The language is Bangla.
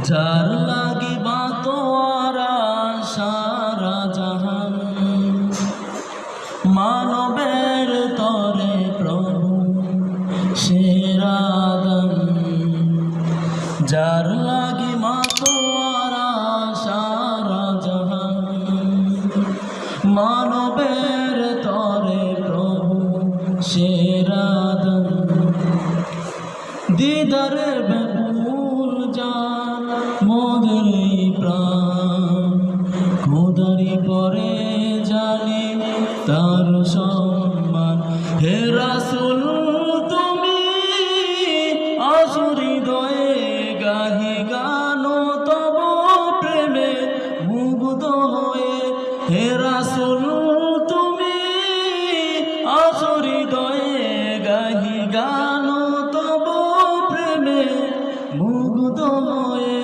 যার লাগিবা তোয়ারা সারা জাহান। মানবের তরে প্রভু সেরাদন যার লাগি মা তোয়ারা সারা জাহান। মানবের তরে প্রভু সেরাদন দিদারের ব্যাকুল দরি পরে জানি তার সম্মান। হে রাসুল, তুমি আসুরি দয়ে গাহি গান, তব প্রেমে মুগ্ধ হয়ে। হে রাসুল, তুমি আসুরি দয়ে গাহি গান, তব প্রেমে মুগ্ধ হয়ে।